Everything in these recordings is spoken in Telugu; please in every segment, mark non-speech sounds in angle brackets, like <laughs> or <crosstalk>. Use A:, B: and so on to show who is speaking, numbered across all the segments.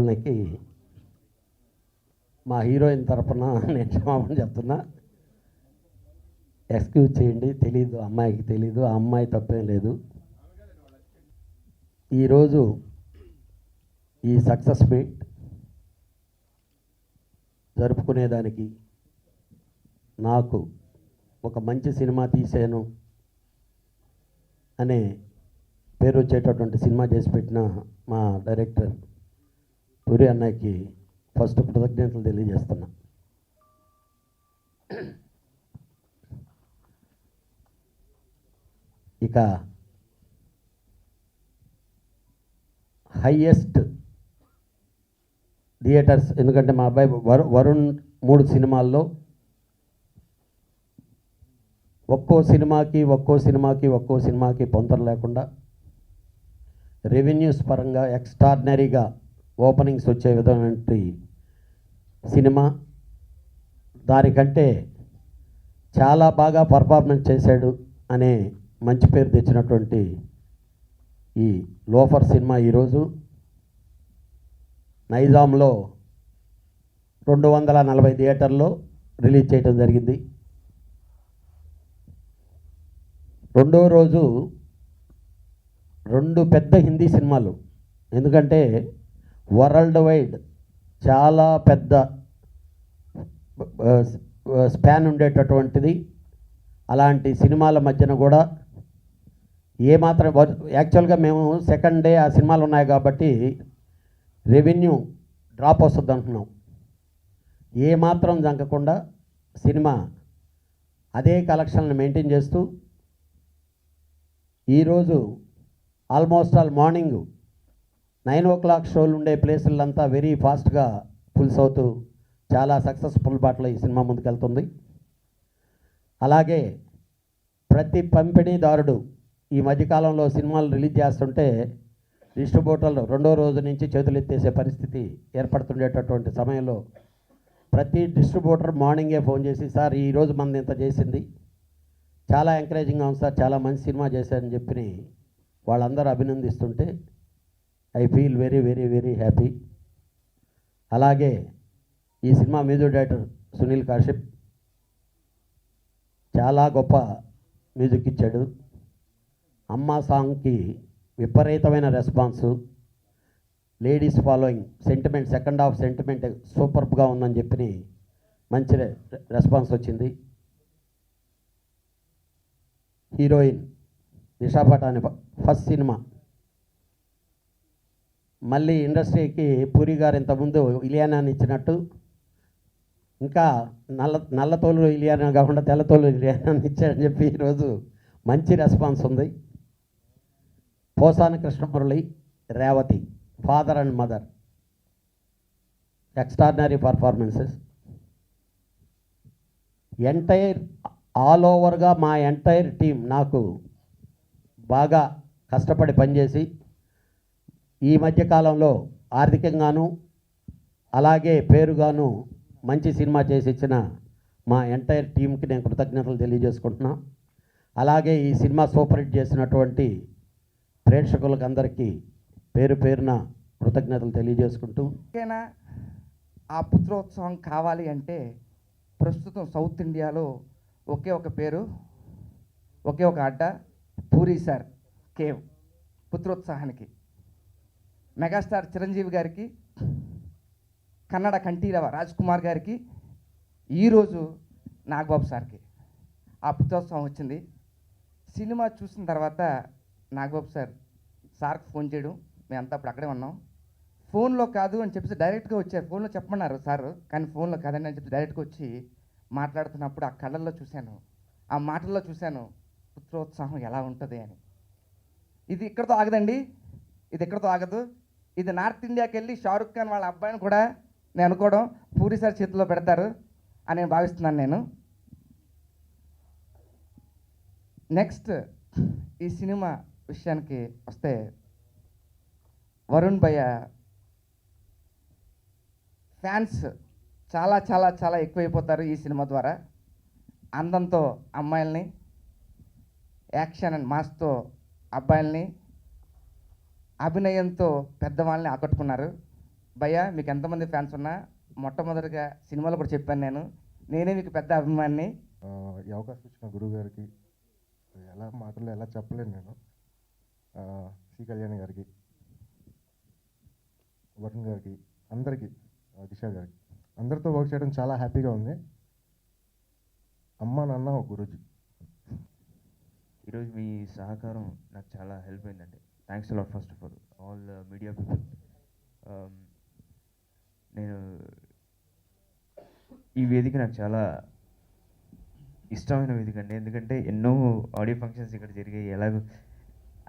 A: వాళ్ళకి మా హీరోయిన్ తరపున నేను క్షమాపణ చెప్తున్నా. ఎక్స్క్యూజ్ చేయండి తెలీదు అమ్మాయికి తెలీదు ఆ అమ్మాయి తప్పేం లేదు. ఈరోజు ఈ సక్సెస్ మీట్ జరుపుకునేదానికి నాకు ఒక మంచి సినిమా తీసాను అనే పేరు వచ్చేటటువంటి సినిమా చేసి పెట్టిన మా డైరెక్టర్ పూరి అన్నయ్యకి ఫస్ట్ కృతజ్ఞతలు తెలియజేస్తున్నా. ఇక హయ్యెస్ట్ థియేటర్స్ ఎందుకంటే మా అబ్బాయి వరు వరుణ్ మూడు సినిమాల్లో ఒక్కో సినిమాకి ఒక్కో సినిమాకి ఒక్కో సినిమాకి పొంతలు లేకుండా రెవెన్యూస్ పరంగా ఎక్స్ట్రాడినరీగా ఓపెనింగ్స్ వచ్చే విధమైనటువంటి సినిమా. దానికంటే చాలా బాగా పర్ఫార్మెన్స్ చేశాడు అనే మంచి పేరు తెచ్చినటువంటి ఈ లోఫర్ సినిమా ఈరోజు. నైజాంలో రెండు వందల నలభై థియేటర్లో రిలీజ్ చేయడం జరిగింది. రెండో రోజు రెండు పెద్ద హిందీ సినిమాలు. ఎందుకంటే వరల్డ్ వైడ్ చాలా పెద్ద స్పాన్ ఉండేటటువంటిది. అలాంటి సినిమాల మధ్యన కూడా ఏమాత్రం యాక్చువల్గా మేము సెకండ్ డే ఆ సినిమాలు ఉన్నాయి కాబట్టి రెవెన్యూ డ్రాప్ వస్తుంది అంటున్నాం. ఏమాత్రం జంకకుండా సినిమా అదే కలెక్షన్లు మెయింటైన్ చేస్తూ ఈరోజు almost all morning nine o'clock షోలు ఉండే ప్లేసులంతా వెరీ ఫాస్ట్గా ఫుల్స్ అవుతూ చాలా సక్సెస్ఫుల్ బాటలో ఈ సినిమా ముందుకెళ్తుంది. అలాగే ప్రతి పంపిణీదారుడు ఈ మధ్యకాలంలో సినిమాలు రిలీజ్ చేస్తుంటే డిస్ట్రిబ్యూటర్లు రెండో రోజు నుంచి చేతులు ఎత్తేసే పరిస్థితి ఏర్పడుతుండేటటువంటి సమయంలో ప్రతి డిస్ట్రిబ్యూటర్ మార్నింగే ఫోన్ చేసి సార్ ఈరోజు మంది ఇంత చేసింది. చాలా ఎంకరేజింగ్గా ఉంది సార్. చాలా మంచి సినిమా చేశారని చెప్పి వాళ్ళందరూ అభినందిస్తుంటే I feel very very very happy. అలాగే ఈ cinema music director Sunil Kashyap చాలా గొప్ప మ్యూజిక్ ఇచ్చాడు. అమ్మ సాంగ్కి విపరీతమైన response. Ladies following sentiment second half sentiment సూపర్గా ఉందని చెప్పి మంచి రె- రెస్పాన్స్ వచ్చింది. Heroine Nisha Patani first cinema మళ్ళీ ఇండస్ట్రీకి పూరి గారు ఇంతకుముందు ఇలియానాని ఇచ్చినట్టు ఇంకా నల్ల నల్లతోలు ఇలియానా కాకుండా తెల్లతోలు ఇలియానాన్ని ఇచ్చాడని చెప్పి ఈరోజు మంచి రెస్పాన్స్ ఉంది. Posani Krishnamurali Revathi father and mother extraordinary performances. Entire all ఓవర్గా మా ఎంటైర్ టీం నాకు బాగా కష్టపడి పనిచేసి ఈ మధ్యకాలంలో ఆర్థికంగాను అలాగే పేరుగాను మంచి సినిమా చేసి ఇచ్చిన మా ఎంటైర్ టీంకి నేను కృతజ్ఞతలు తెలియజేసుకుంటున్నా. అలాగే ఈ సినిమా సూపర్ హిట్ చేసినటువంటి ప్రేక్షకులకు అందరికీ పేరు పేరున కృతజ్ఞతలు తెలియజేసుకుంటూ.
B: ఆ పుత్రోత్సవం కావాలి అంటే ప్రస్తుతం సౌత్ ఇండియాలో ఒకే ఒక పేరు ఒకే ఒక అడ్డ పూరి సార్ కేవ్ పుత్రోత్సాహానికి. మెగాస్టార్ చిరంజీవి గారికి కన్నడ కంఠీరవ రాజ్ కుమార్ గారికి ఈరోజు నాగబాబు సార్కి ఆ పుత్రోత్సవం వచ్చింది. సినిమా చూసిన తర్వాత నాగబాబు సార్ సార్కి ఫోన్ చేయడం మేమంతా అప్పుడు అక్కడే ఉన్నాం. ఫోన్లో కాదు అని చెప్పేసి డైరెక్ట్గా వచ్చారు. ఫోన్లో చెప్పమన్నారు సార్ కానీ ఫోన్లో కాదండి అని చెప్పి డైరెక్ట్గా వచ్చి మాట్లాడుతున్నప్పుడు ఆ కళ్ళల్లో చూశాను. ఆ మాటల్లో చూశాను పుత్రోత్సాహం ఎలా ఉంటుంది అని. ఇది ఇక్కడతో ఆగదండి ఇది ఇక్కడతో ఆగదు. ఇది నార్త్ ఇండియాకి వెళ్ళి షారుఖ్ ఖాన్ వాళ్ళ అబ్బాయిని కూడా నేను అనుకోవడం పూరి సార్ చేతిలో పెడతారు అని నేను భావిస్తున్నాను నేను. నెక్స్ట్ ఈ సినిమా విషయానికి వస్తే వరుణ్ భయ్య ఫ్యాన్స్ చాలా చాలా చాలా ఎక్కువైపోతారు ఈ సినిమా ద్వారా. అందంతో అమ్మాయిల్ని యాక్షన్ అండ్ మాస్తో అబ్బాయిల్ని అభినయంతో పెద్దవాళ్ళని ఆకట్టుకున్నారు. భయ్య మీకు ఎంతమంది ఫ్యాన్స్ ఉన్నా మొట్టమొదటిగా సినిమాలో కూడా చెప్పాను నేను. నేనే మీకు పెద్ద అభిమాని
C: ఈ అవకాశం ఇచ్చిన గురువు గారికి ఎలా మాటల్లో ఎలా చెప్పలేను నేను. సి కళ్యాణ్ గారికి వరుణ్ గారికి అందరికీ దిశ గారికి. అందరితో వర్క్ చేయడం చాలా హ్యాపీగా ఉంది. అమ్మ నాన్న ఒక గురుజీ.
D: ఈరోజు మీ సహకారం నాకు చాలా హెల్ప్ అయిందండి. Thanks lot first of all all media people నేను ఈ వేదిక నాకు చాలా ఇష్టమైన వేదిక అండి. ఎందుకంటే ఎన్నో ఆడియో ఫంక్షన్స్ ఇక్కడ జరిగాయి. ఎలాగో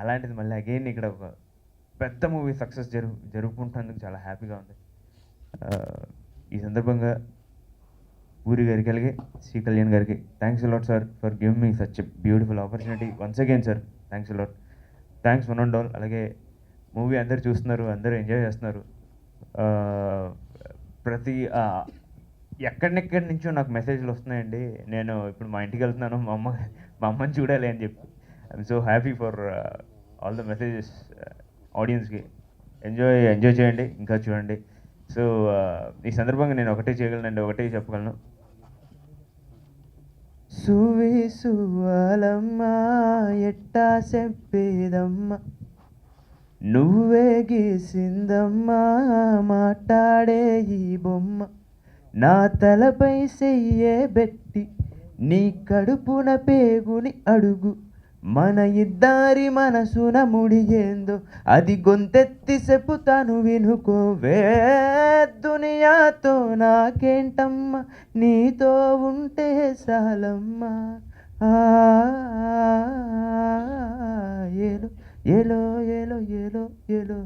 D: అలాంటిది మళ్ళీ అగైన్ ఇక్కడ ఒక పెద్ద మూవీ సక్సెస్ జరుగు జరుపుకుంటున్నందుకు చాలా హ్యాపీగా ఉంది. ఈ సందర్భంగా పూరి గారికి అలాగే శ్రీ కళ్యాణ్ గారికి thanks lot sir for give me such beautiful opportunity once again sir thanks a lot thanks one and all. అలాగే మూవీ అందరు చూస్తున్నారు అందరూ ఎంజాయ్ చేస్తున్నారు. ప్రతి ఎక్కడెక్కడి నుంచో నాకు మెసేజ్లు వస్తున్నాయండి. నేను ఇప్పుడు మా ఇంటికి వెళ్తున్నాను మా అమ్మ మా అమ్మని చూడాలి అని చెప్పి. I'm so happy for all the messages ఆడియన్స్కి ఎంజాయ్ ఎంజాయ్ చేయండి ఇంకా చూడండి. సో uh, ఈ సందర్భంగా నేను ఒకటే చేయగలనండి ఒకటే చెప్పగలను. సువి సువలమ్మా ఎట్టా చెప్పేదమ్మా? నువ్వే గీసిందమ్మా మాట్లాడే ఈ బొమ్మ. నా తలపై చెయ్యే బెట్టి నీ కడుపున పేగుని అడుగు. మన ఇద్దరి మనసున ముడిగేందో? అది గొంతెత్తి చెప్పుతాను వినుకోవే దునియాతో నాకేంటమ్మా? నీతో ఉంటే చాలమ్మా. ఏలో ఏలో ఏలో ఏలో ఏలో.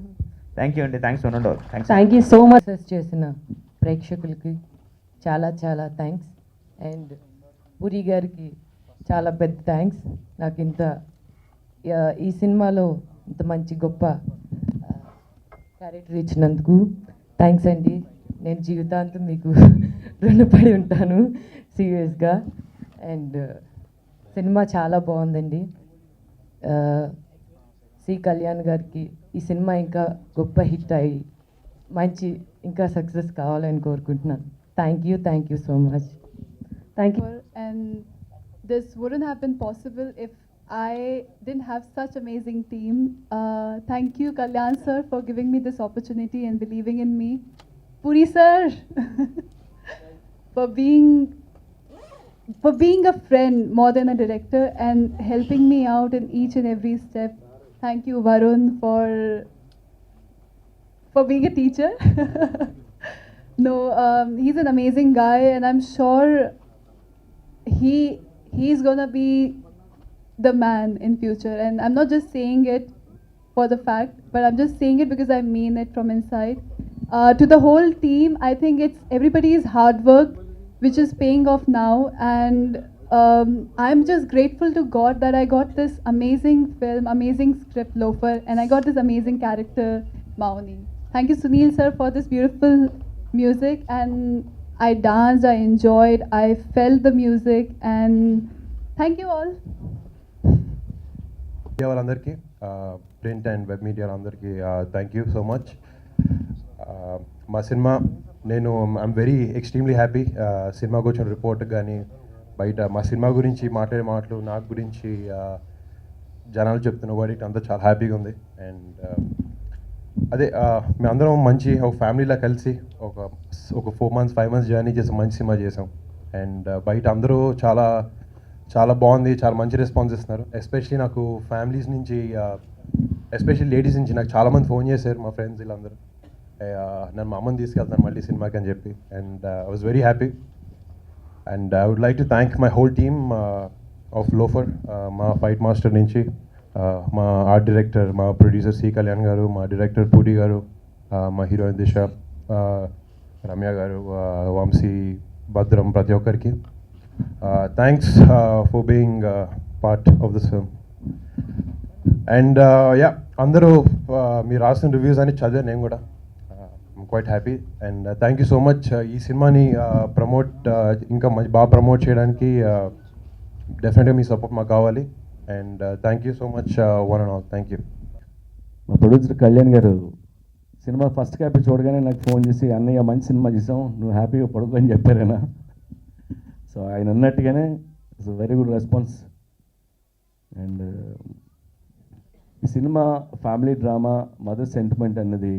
D: థ్యాంక్ యూ అండి. Thanks one and all thanks
E: thank you so much చేసిన ప్రేక్షకులకి. చాలా చాలా థ్యాంక్స్ అండ్ పురి గారికి చాలా పెద్ద థ్యాంక్స్. నాకు ఇంత ఈ సినిమాలో ఇంత మంచి గొప్ప క్యారెక్టర్ ఇచ్చినందుకు థ్యాంక్స్ అండి. నేను జీవితాంతం మీకు <laughs> రుణపడి ఉంటాను సీరియస్గా. అండ్ సినిమా చాలా బాగుందండి. సి కళ్యాణ్ గారికి ఈ సినిమా ఇంకా గొప్ప హిట్ అయ్యి మంచి ఇంకా సక్సెస్ కావాలని కోరుకుంటున్నాను. Thank you thank you so much. Thank you.
F: And this wouldn't have been possible if I didn't have such amazing team. Uh, thank you, Kalyan sir, for giving me this opportunity and believing in me. Puri sir, <laughs> for being for being a friend more than a director and helping me out in each and every step. Thank you, Varun, for for being a teacher. <laughs> no, um, he's an amazing guy, and I'm sure he he's gonna be the man in future. And I'm not just saying it for the fact, but I'm just saying it because I mean it from inside. Uh, to the whole team, I think it's everybody's hard work which is paying off now, and um, I'm just grateful to God that I got this amazing film, amazing script, Loafer, and I got this amazing character, Mauni. Thank you, Sunil sir, for this beautiful music, and I danced, I enjoyed, I felt the music, and thank you all
C: media వాళ్ళందరికీ ప్రింట్ అండ్ వెబ్ మీడియా వాళ్ళందరికీ థ్యాంక్ యూ సో మచ్ మా సినిమా నేను ఐఎమ్ వెరీ ఎక్స్ట్రీమ్లీ హ్యాపీ సినిమాకి వచ్చిన రిపోర్ట్ కానీ బయట మా సినిమా గురించి మాట్లాడే మాటలు నాకు గురించి జనాలు చెప్తున్న వాడికి అంతా చాలా హ్యాపీగా ఉంది. అండ్ అదే మేము మేమందరం మంచి ఒక ఫ్యామిలీలా కలిసి ఒక ఒక four months five months journey చేసి మంచి సినిమా చేసాం. అండ్ బయట అందరూ చాలా చాలా బాగుంది చాలా మంచి రెస్పాన్స్ ఇస్తున్నారు. ఎస్పెషలీ నాకు ఫ్యామిలీస్ నుంచి ఎస్పెషల్లీ లేడీస్ నుంచి నాకు చాలామంది ఫోన్ చేశారు మా ఫ్రెండ్స్ వీళ్ళందరూ. నన్ను మా అమ్మని తీసుకెళ్తాను మళ్ళీ సినిమాకి అని చెప్పి. And I was very happy and I would like to thank my whole team of Loafer మా ఫైట్ మాస్టర్ నుంచి uh, మా ఆర్ట్ డైరెక్టర్ మా ప్రొడ్యూసర్ సి కళ్యాణ్ గారు మా డైరెక్టర్ పూరి గారు uh, మా హీరోయిన్ దిశ రమ్య గారు uh, వంశీ భద్రం ప్రతి ఒక్కరికి. Thanks for being part of this film and yeah అందరూ uh, మీరు రాసిన రివ్యూస్ అని చదివాను నేను కూడా. Quite happy and thank you so much ఈ సినిమాని uh, ప్రమోట్ uh, ఇంకా మంచి బాగా ప్రమోట్ చేయడానికి డెఫినెట్గా మీ సపోర్ట్ మాకు కావాలి. And thank you so much one and all thank you
G: మా ప్రొడ్యూసర్ కళ్యాణ్ గారు సినిమా ఫస్ట్ కాపీ చూడగానే నాకు ఫోన్ చేసి అన్నయ్య మంచి సినిమా చేసాం నువ్వు హ్యాపీగా పడుకో అని చెప్పారేనా సో ఆయన అన్నట్టుగానే it's very good response and ఈ cinema family drama mother sentiment అన్నది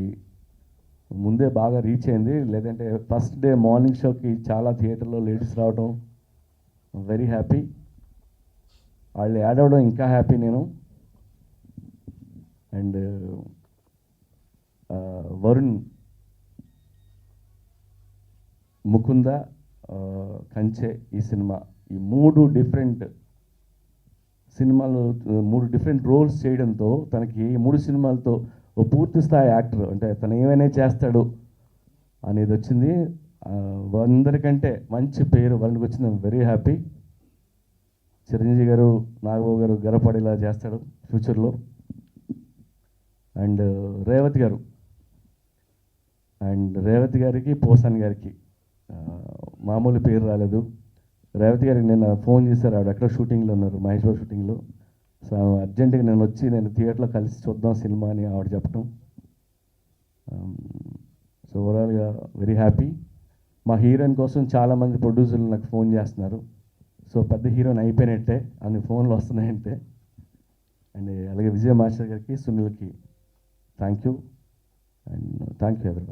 G: ముందే బాగా రీచ్ అయింది. లేదంటే ఫస్ట్ డే మార్నింగ్ షోకి చాలా థియేటర్లో లేడీస్ రావడం వెరీ హ్యాపీ వాళ్ళు యాడ్ అవ్వడం ఇంకా హ్యాపీ నేను. అండ్ వరుణ్ ముకుంద కంచె ఈ సినిమా. ఈ మూడు డిఫరెంట్ సినిమాలు మూడు డిఫరెంట్ రోల్స్ చేయడంతో తనకి ఈ మూడు సినిమాలతో ఓ పూర్తి స్థాయి యాక్టర్ అంటే తను ఏమైనా చేస్తాడు అనేది వచ్చింది. అందరికంటే మంచి పేరు వాళ్ళకి వచ్చింది. వెరీ హ్యాపీ చిరంజీవి గారు నాగబాబు గారు గర్వపడేలా చేస్తాడు ఫ్యూచర్లో. అండ్ రేవతి గారు. అండ్ రేవతి గారికి పోసాన్ గారికి మామూలు పేరు రాలేదు. రేవతి గారికి నేను ఫోన్ చేశారు ఆవిడ ఎక్కడో షూటింగ్లో ఉన్నారు మహేష్ బాబు షూటింగ్లో. సో అర్జెంటుగా నేను వచ్చి నేను థియేటర్లో కలిసి చూద్దాం సినిమా అని ఆవిడ చెప్పడం సో ఓవరాల్గా వెరీ హ్యాపీ. మా హీరోయిన్ కోసం చాలామంది ప్రొడ్యూసర్లు నాకు ఫోన్ చేస్తున్నారు. సో పెద్ద హీరోయిన్ అయిపోయినట్టే అన్ని ఫోన్లు వస్తున్నాయంటే. అండ్ అలాగే విజయ మాస్టర్ గారికి సునీల్కి thank you and thank you ఎవరి